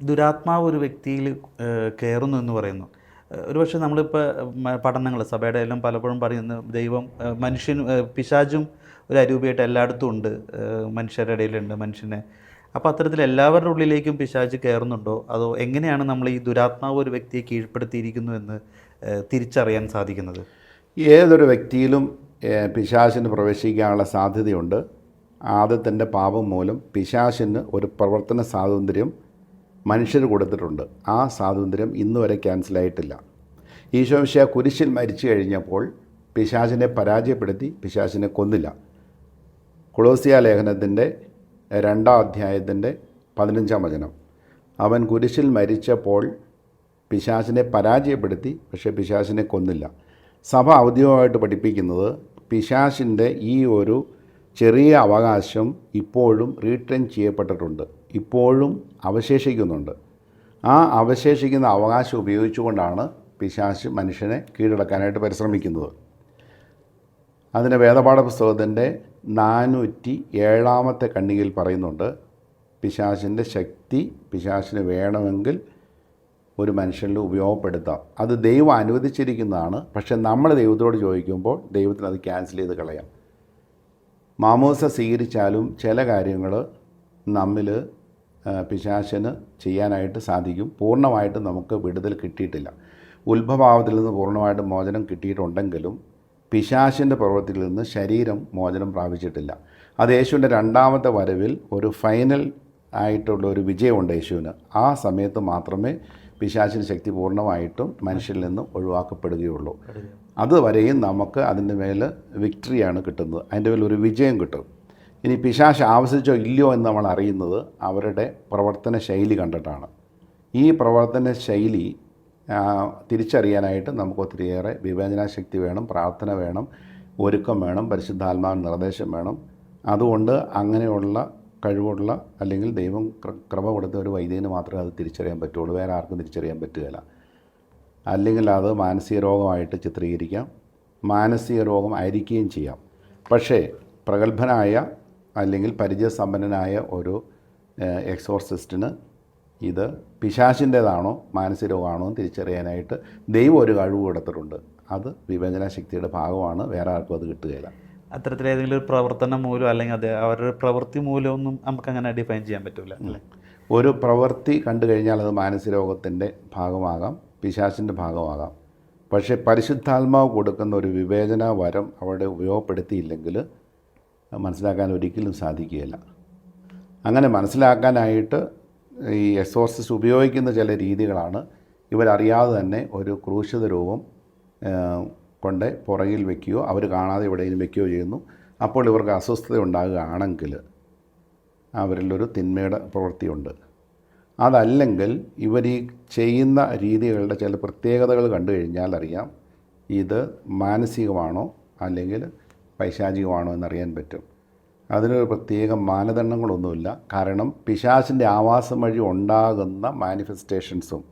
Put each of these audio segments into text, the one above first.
ദുരാത്മാവ് ഒരു വ്യക്തിയിൽ കയറുന്നു എന്ന് പറയുന്നു. ഒരു ഒരുപക്ഷെ നമ്മളിപ്പോൾ പഠനങ്ങൾ സഭയുടെ എല്ലാം പലപ്പോഴും പറയുന്ന ദൈവം മനുഷ്യൻ പിശാചും ഒരു അരൂപിയായിട്ട് എല്ലായിടത്തും ഉണ്ട്. മനുഷ്യരുടെ ഇടയിലുണ്ട് മനുഷ്യനെ. അപ്പോൾ അത്തരത്തിൽ എല്ലാവരുടെ ഉള്ളിലേക്കും പിശാച് കയറുന്നുണ്ടോ അതോ എങ്ങനെയാണ് നമ്മൾ ഈ ദുരാത്മാവ് ഒരു വ്യക്തിയെ കീഴ്പ്പെടുത്തിയിരിക്കുന്നു എന്ന് തിരിച്ചറിയാൻ സാധിക്കുന്നത്? ഏതൊരു വ്യക്തിയിലും പിശാശിന് പ്രവേശിക്കാനുള്ള സാധ്യതയുണ്ട്. ആദ്യത്തിന്റെ പാപം മൂലം പിശാചിന് ഒരു പ്രവർത്തന സ്വാതന്ത്ര്യം മനുഷ്യന് കൊടുത്തിട്ടുണ്ട്. ആ സ്വാതന്ത്ര്യം ഇന്ന് വരെ ക്യാൻസലായിട്ടില്ല ഈശോമിശ കുരിശിൽ മരിച്ചു കഴിഞ്ഞപ്പോൾ പിശാചിനെ പരാജയപ്പെടുത്തി പിശാചിനെ കൊന്നില്ല. കൊളോസിയ ലേഖനത്തിന്റെ രണ്ടാം അധ്യായത്തിന്റെ പതിനഞ്ചാം വചനം. അവൻ കുരിശിൽ മരിച്ചപ്പോൾ പിശാചിനെ പരാജയപ്പെടുത്തി പക്ഷേ പിശാചിനെ കൊന്നില്ല. സഭ ഔദ്യോഗികമായിട്ട് പഠിപ്പിക്കുന്നത് പിശാചിന്റെ ഈ ഒരു ചെറിയ അവകാശം ഇപ്പോഴും റീട്രെയിൻ ചെയ്യപ്പെട്ടിട്ടുണ്ട്. ഇപ്പോഴും അവശേഷിക്കുന്നുണ്ട്. ആ അവശേഷിക്കുന്ന അവകാശം ഉപയോഗിച്ചുകൊണ്ടാണ് പിശാച് മനുഷ്യനെ കീഴടക്കാനായിട്ട് പരിശ്രമിക്കുന്നത്. അതിന് വേദപാഠ പുസ്തകത്തിന്റെ നാനൂറ്റി ഏഴാമത്തെ കണ്ണികയിൽ പറയുന്നുണ്ട് പിശാചിന്റെ ശക്തി പിശാചിന് വേണമെങ്കിൽ ഒരു മനുഷ്യനിൽ ഉപയോഗപ്പെടുത്താം. അത് ദൈവം അനുവദിച്ചിരിക്കുന്നതാണ്. പക്ഷേ നമ്മൾ ദൈവത്തോട് ചോദിക്കുമ്പോൾ ദൈവത്തിന് അത് ക്യാൻസൽ ചെയ്ത് കളയാം. മാമോസ സ്വീകരിച്ചാലും ചില കാര്യങ്ങൾ നമ്മിൽ പിശാചന് ചെയ്യാനായിട്ട് സാധിക്കും. പൂർണമായിട്ട് നമുക്ക് വിടുതൽ കിട്ടിയിട്ടില്ല. ഉത്ഭവാവത്തിൽ നിന്ന് പൂർണമായിട്ട് മോചനം കിട്ടിയിട്ടുണ്ടെങ്കിലും പിശാശിന്റെ പ്രവൃത്തിയിൽ നിന്ന് ശരീരം മോചനം പ്രാപിച്ചിട്ടില്ല. അത് യേശുവിന്റെ രണ്ടാമത്തെ വരവിൽ ഒരു ഫൈനൽ ആയിട്ടുള്ള ഒരു വിജയമുണ്ട് യേശുവിന്. ആ സമയത്ത് മാത്രമേ പിശാശിന് ശക്തി പൂർണമായിട്ടും മനുഷ്യരിൽ നിന്ന് ഒഴിവാക്കപ്പെടുകയുള്ളൂ. അതുവരെയും നമുക്ക് അതിന്റെ മേൽ വിക്ടറിയാണ് കിട്ടുന്നത്. അതിന്റെ മേൽ ഒരു വിജയം കിട്ടും. ഇനി പിശാശ് ആവശ്യിച്ചോ ഇല്ലയോ എന്ന് നമ്മൾ അറിയുന്നത് അവരുടെ പ്രവർത്തന ശൈലി കണ്ടിട്ടാണ്. ഈ പ്രവർത്തന ശൈലി തിരിച്ചറിയാനായിട്ട് നമുക്ക് ഒത്തിരിയേറെ വിവേചനാശക്തി വേണം പ്രാർത്ഥന വേണം ഒരുക്കം വേണം പരിശുദ്ധാത്മാവ് നിർദ്ദേശം വേണം. അതുകൊണ്ട് അങ്ങനെയുള്ള കഴിവുള്ള അല്ലെങ്കിൽ ദൈവം ക്രമ കൊടുത്ത ഒരു വൈദ്യന് മാത്രമേ അത് തിരിച്ചറിയാൻ പറ്റുള്ളൂ. വേറെ ആർക്കും തിരിച്ചറിയാൻ പറ്റുകയില്ല. അല്ലെങ്കിൽ അത് മാനസിക രോഗമായിട്ട് ചിത്രീകരിക്കാം മാനസിക രോഗം ആയിരിക്കുകയും ചെയ്യാം. പക്ഷേ പ്രഗത്ഭനായ അല്ലെങ്കിൽ പരിചയസമ്പന്നനായ ഒരു എക്സോർസിസ്റ്റിന് ഇത് പിശാചിന്റേതാണോ മാനസിക രോഗമാണോ എന്ന് തിരിച്ചറിയാനായിട്ട് ദൈവം ഒരു കഴിവ് കൊടുത്തിട്ടുണ്ട്. അത് വിവേചന ശക്തിയുടെ ഭാഗമാണ്. വേറെ ആർക്കും അത് കിട്ടുകയില്ല. അത്തരത്തിൽ ഏതെങ്കിലും ഒരു പ്രവർത്തനം മൂലം അല്ലെങ്കിൽ അത് അവരുടെ പ്രവൃത്തി മൂലമൊന്നും നമുക്ക് അങ്ങനെ ഡിഫൈൻ ചെയ്യാൻ പറ്റില്ല അല്ലേ? ഒരു പ്രവൃത്തി കണ്ടു കഴിഞ്ഞാൽ അത് മാനസിക രോഗത്തിന്റെ ഭാഗമാകാം പിശാചിന്റെ ഭാഗമാകാം. പക്ഷേ പരിശുദ്ധാത്മാവ് കൊടുക്കുന്ന ഒരു വിവേചന വരം അവിടെ ഉപയോഗപ്പെടുത്തിയില്ലെങ്കിൽ മനസ്സിലാക്കാൻ ഒരിക്കലും സാധിക്കുകയില്ല. അങ്ങനെ മനസ്സിലാക്കാനായിട്ട് ഈ എക്സോർസിസ്റ്റ് ഉപയോഗിക്കുന്ന ചില രീതികളാണ് ഇവരറിയാതെ തന്നെ ഒരു ക്രൂശിത രൂപം കൊണ്ട് പുറകിൽ വെക്കുകയോ അവർ കാണാതെ എവിടെയെങ്കിലും വെക്കുകയോ ചെയ്യുന്നു. അപ്പോൾ ഇവർക്ക് അസ്വസ്ഥത ഉണ്ടാകുകയാണെങ്കിൽ അവരിലൊരു തിന്മയുടെ പ്രവൃത്തിയുണ്ട്. അതല്ലെങ്കിൽ ഇവർ ഈ ചെയ്യുന്ന രീതികളുടെ ചില പ്രത്യേകതകൾ കണ്ടു കഴിഞ്ഞാൽ അറിയാം ഇത് മാനസികമാണോ അല്ലെങ്കിൽ പൈശാചികമാണോ എന്നറിയാൻ പറ്റും. അതിനൊരു പ്രത്യേക മാനദണ്ഡങ്ങളൊന്നുമില്ല. കാരണം പിശാചിന്റെ ആവാസം വഴി ഉണ്ടാകുന്ന മാനിഫെസ്റ്റേഷൻസും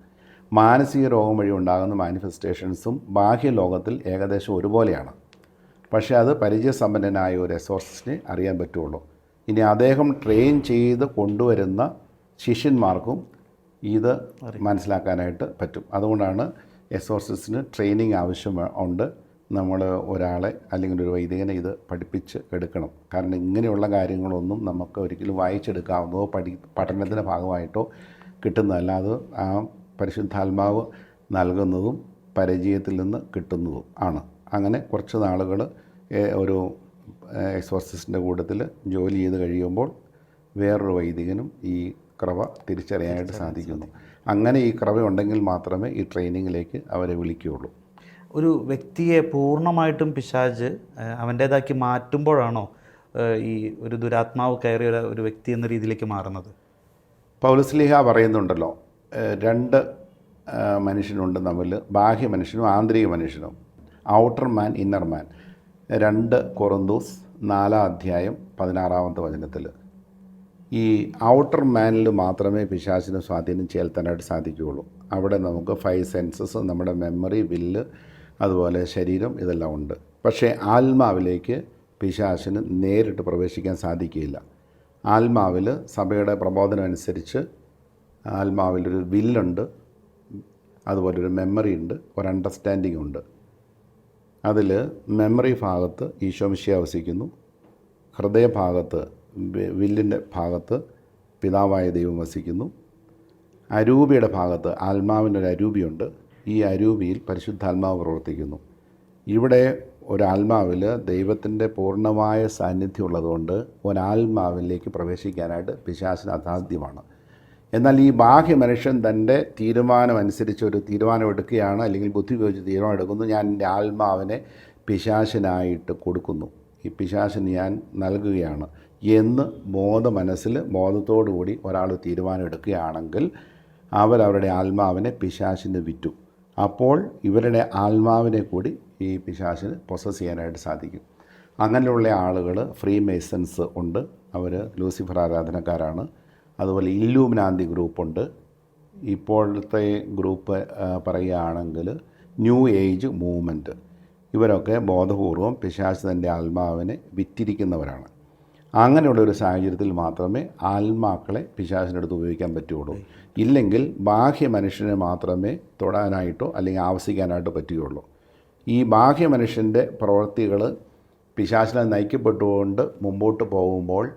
മാനസിക രോഗം വഴി ഉണ്ടാകുന്ന മാനിഫെസ്റ്റേഷൻസും ബാഹ്യലോകത്തിൽ ഏകദേശം ഒരുപോലെയാണ്. പക്ഷേ അത് പരിചയസമ്പന്നനായ ഒരു എസോർസിനെ അറിയാൻ പറ്റുള്ളൂ. ഇനി അദ്ദേഹം ട്രെയിൻ ചെയ്ത് കൊണ്ടുവരുന്ന ശിഷ്യന്മാർക്കും ഇത് മനസ്സിലാക്കാനായിട്ട് പറ്റും. അതുകൊണ്ടാണ് എസോർസിന് ട്രെയിനിങ് ആവശ്യം ഉണ്ട്. നമ്മൾ ഒരാളെ അല്ലെങ്കിൽ ഒരു വൈദികനെ ഇത് പഠിപ്പിച്ച് എടുക്കണം. കാരണം ഇങ്ങനെയുള്ള കാര്യങ്ങളൊന്നും നമുക്ക് ഒരിക്കലും വായിച്ചെടുക്കാവുന്നതോ പഠി പഠനത്തിന്റെ ഭാഗമായിട്ടോ കിട്ടുന്നതല്ല. അത് ആ പരിശുദ്ധാത്മാവ് നൽകുന്നതും പരിചയത്തിൽ നിന്ന് കിട്ടുന്നതും ആണ്. അങ്ങനെ കുറച്ച് നാളുകൾ ഒരു എക്സോർസിസ്റ്റിന്റെ കൂട്ടത്തിൽ ജോലി ചെയ്ത് കഴിയുമ്പോൾ വേറൊരു വൈദികനും ഈ ക്രവ തിരിച്ചറിയാനായിട്ട് സാധിക്കുന്നു. അങ്ങനെ ഈ ക്രവ ഉണ്ടെങ്കിൽ മാത്രമേ ഈ ട്രെയിനിങ്ങിലേക്ക് അവരെ വിളിക്കുകയുള്ളൂ. ഒരു വ്യക്തിയെ പൂർണമായിട്ടും പിശാജ് അവന്റേതാക്കി മാറ്റുമ്പോഴാണോ ഈ ഒരു ദുരാത്മാവ് കയറിയ ഒരു- വ്യക്തി എന്ന രീതിയിലേക്ക് മാറുന്നത്? പൗലസ്ലിഹ പറയുന്നുണ്ടല്ലോ രണ്ട് മനുഷ്യനുണ്ട് തമ്മിൽ ബാഹ്യ മനുഷ്യനും ആന്തരിക മനുഷ്യനും ഔട്ടർ മാൻ ഇന്നർ മാൻ. രണ്ട് കൊറന്തൂസ് നാലാം അധ്യായം പതിനാറാമത്തെ വചനത്തിൽ ഈ ഔട്ടർ മാനിൽ മാത്രമേ പിശാചിനെ സ്വാധീനം ചെലുത്താനായിട്ട് സാധിക്കുകയുള്ളൂ. അവിടെ നമുക്ക് ഫൈവ് സെൻസസ് നമ്മുടെ മെമ്മറി വില്ല് അതുപോലെ ശരീരം ഇതെല്ലാം ഉണ്ട്. പക്ഷേ ആത്മാവിലേക്ക് പിശാശിന് നേരിട്ട് പ്രവേശിക്കാൻ സാധിക്കുകയില്ല. ആത്മാവിൽ സഭയുടെ പ്രബോധനം അനുസരിച്ച് ആത്മാവിലൊരു വില്ലുണ്ട് അതുപോലെ ഒരു മെമ്മറി ഉണ്ട് ഒരു അണ്ടർസ്റ്റാൻഡിങ് ഉണ്ട്. അതിൽ മെമ്മറി ഭാഗത്ത് ഈശോമിശിയെ വസിക്കുന്നു ഹൃദയഭാഗത്ത് വില്ലിന്റെ ഭാഗത്ത് പിതാവായ ദൈവം വസിക്കുന്നു. അരൂപിയുടെ ഭാഗത്ത് ആത്മാവിന്റെ ഒരു അരൂപിയുണ്ട് ഈ അരൂപിയിൽ പരിശുദ്ധാത്മാവ് പ്രവർത്തിക്കുന്നു. ഇവിടെ ഒരാത്മാവിൽ ദൈവത്തിന്റെ പൂർണമായ സാന്നിധ്യം ഉള്ളതുകൊണ്ട് ഒരാത്മാവിലേക്ക് പ്രവേശിക്കാനായിട്ട് പിശാസിന് അസാധ്യമാണ് എന്നാൽ ഈ ബാഹ്യ മനുഷ്യൻ തന്റെ തീരുമാനം അനുസരിച്ച് ഒരു തീരുമാനം എടുക്കുകയാണ് അല്ലെങ്കിൽ ബുദ്ധി ഉപയോഗിച്ച് തീരുമാനം എടുക്കുന്നു. ഞാൻ എന്റെ ആത്മാവിനെ പിശാശിനായിട്ട് കൊടുക്കുന്നു. ഈ പിശാശിന് ഞാൻ നൽകുകയാണ് എന്ന് ബോധ മനസ്സിൽ ബോധത്തോടുകൂടി ഒരാൾ തീരുമാനം എടുക്കുകയാണെങ്കിൽ അവരവരുടെ ആത്മാവിനെ പിശാശിന് വിറ്റു. അപ്പോൾ ഇവരുടെ ആത്മാവിനെ കൂടി ഈ പിശാശിന് പ്രൊസസ് ചെയ്യാനായിട്ട് സാധിക്കും. അങ്ങനെയുള്ള ആളുകൾ ഫ്രീ മേസൺസ് ഉണ്ട്. അവർ ലൂസിഫർ ആരാധനക്കാരാണ്. അതുപോലെ ഇല്ലൂമിനാന്തി ഗ്രൂപ്പുണ്ട് ഇപ്പോഴത്തെ ഗ്രൂപ്പ് പറയുകയാണെങ്കിൽ ന്യൂ ഏജ് മൂവ്മെന്റ് ഇവരൊക്കെ ബോധപൂർവം പിശാച് തന്റെ ആത്മാവിനെ വിറ്റിരിക്കുന്നവരാണ്. അങ്ങനെയുള്ള ഒരു സാഹചര്യത്തിൽ മാത്രമേ ആത്മാക്കളെ പിശാസിന്റെ അടുത്ത് ഉപയോഗിക്കാൻ പറ്റുകയുള്ളൂ. ഇല്ലെങ്കിൽ ബാഹ്യ മനുഷ്യനെ മാത്രമേ തൊടാനായിട്ടോ അല്ലെങ്കിൽ ആവശ്യിക്കാനായിട്ടോ പറ്റുകയുള്ളൂ. ഈ ബാഹ്യ മനുഷ്യന്റെ പ്രവൃത്തികൾ പിശാസിനെ നയിക്കപ്പെട്ടുകൊണ്ട് മുമ്പോട്ട് പോകുമ്പോൾ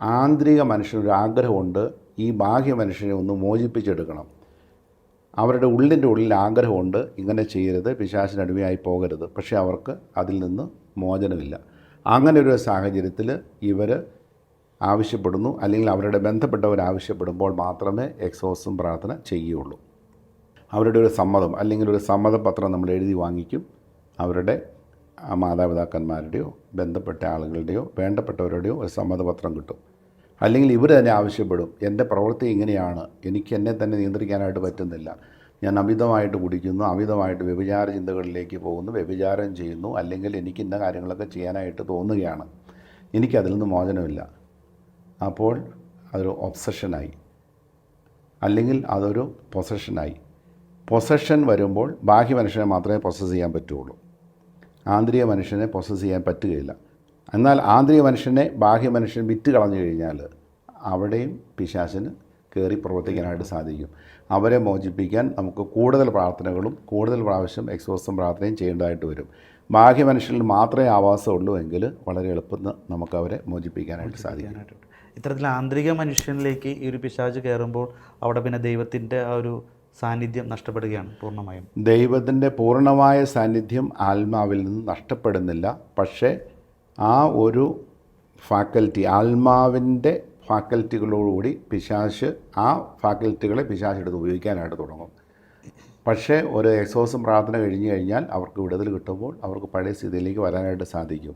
ആന്തരിക മനുഷ്യനൊരു ആഗ്രഹമുണ്ട് ഈ ബാഹ്യ മനുഷ്യനെ ഒന്ന് മോചിപ്പിച്ചെടുക്കണം. അവരുടെ ഉള്ളിന്റെ ഉള്ളിൽ ആഗ്രഹമുണ്ട് ഇങ്ങനെ ചെയ്യരുത് പിശാസിനടിമയായി പോകരുത്. പക്ഷേ അവർക്ക് അതിൽ നിന്ന് മോചനമില്ല. അങ്ങനെ ഒരു സാഹചര്യത്തിൽ ഇവർ ആവശ്യപ്പെടുന്നു. അല്ലെങ്കിൽ അവരുടെ ബന്ധപ്പെട്ടവർ ആവശ്യപ്പെടുമ്പോൾ മാത്രമേ എക്സോസും പ്രാർത്ഥന ചെയ്യുകയുള്ളൂ. അവരുടെ ഒരു സമ്മതം അല്ലെങ്കിൽ ഒരു സമ്മതപത്രം നമ്മൾ എഴുതി വാങ്ങിക്കും. അവരുടെ മാതാപിതാക്കന്മാരുടെയോ ബന്ധപ്പെട്ട ആളുകളുടെയോ വേണ്ടപ്പെട്ടവരുടെയോ ഒരു സമ്മതപത്രം കിട്ടും. അല്ലെങ്കിൽ ഇവർ തന്നെ ആവശ്യപ്പെടും. എന്റെ പ്രവൃത്തി ഇങ്ങനെയാണ്. എനിക്ക് എന്നെ തന്നെ നിയന്ത്രിക്കാനായിട്ട് പറ്റുന്നില്ല. ഞാൻ അമിതമായിട്ട് കുടിക്കുന്നു അമിതമായിട്ട് വ്യഭിചാര ചിന്തകളിലേക്ക് പോകുന്നു വ്യഭിചാരം ചെയ്യുന്നു അല്ലെങ്കിൽ എനിക്ക് ഇന്ന കാര്യങ്ങളൊക്കെ ചെയ്യാനായിട്ട് തോന്നുകയാണ്. എനിക്കതിൽ നിന്ന് മോചനമില്ല. അപ്പോൾ അതൊരു ഒബ്സഷനായി. അല്ലെങ്കിൽ അതൊരു പൊസഷനായി. പൊസഷൻ വരുമ്പോൾ ബാഹ്യ മനുഷ്യനെ മാത്രമേ പൊസസ് ചെയ്യാൻ പറ്റുള്ളൂ. ആന്തരിക മനുഷ്യനെ പൊസസ് ചെയ്യാൻ പറ്റുകയില്ല. എന്നാൽ ആന്തരിക മനുഷ്യനെ ബാഹ്യ മനുഷ്യൻ വിറ്റ് കളഞ്ഞു കഴിഞ്ഞാൽ അവിടെയും പിശാചിന് കയറി പ്രവർത്തിക്കാനായിട്ട് സാധിക്കും. അവരെ മോചിപ്പിക്കാൻ നമുക്ക് കൂടുതൽ പ്രാർത്ഥനകളും കൂടുതൽ പ്രാവശ്യം എക്സോസം പ്രാർത്ഥനയും ചെയ്യേണ്ടതായിട്ട് വരും. ബാഹ്യ മനുഷ്യനിൽ മാത്രമേ ആവാസമുള്ളൂ എങ്കിൽ വളരെ എളുപ്പത്തിൽ നമുക്ക് അവരെ മോചിപ്പിക്കാനായിട്ട് സാധിക്കാനായിട്ട് ഇത്തരത്തിൽ ആന്തരിക മനുഷ്യനിലേക്ക് ഈ ഒരു പിശാജ് കയറുമ്പോൾ അവിടെ പിന്നെ ദൈവത്തിന്റെ ആ ഒരു സാന്നിധ്യം നഷ്ടപ്പെടുകയാണ് പൂർണമായും. ദൈവത്തിന്റെ പൂർണമായ സാന്നിധ്യം ആത്മാവിൽ നിന്ന് നഷ്ടപ്പെടുന്നില്ല. പക്ഷേ ആ ഒരു ഫാക്കൽറ്റി ആത്മാവിന്റെ ഫാക്കൽറ്റികളോടുകൂടി പിശാച് ആ ഫാക്കൽറ്റികളെ പിശാശ് എടുത്ത് ഉപയോഗിക്കാനായിട്ട് തുടങ്ങും. പക്ഷേ ഒരു എക്സോസും പ്രാർത്ഥന കഴിഞ്ഞു കഴിഞ്ഞാൽ അവർക്ക് വിടുതൽ കിട്ടുമ്പോൾ അവർക്ക് പഴയ സ്ഥിതിയിലേക്ക് വരാനായിട്ട് സാധിക്കും.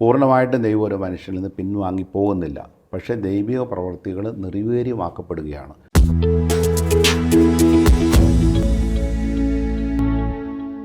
പൂർണമായിട്ടും ദൈവം ഒരു മനുഷ്യനിൽ നിന്ന് പിൻവാങ്ങി പോകുന്നില്ല. പക്ഷേ ദൈവിക പ്രവൃത്തികൾ നിർവീര്യമാക്കപ്പെടുകയാണ്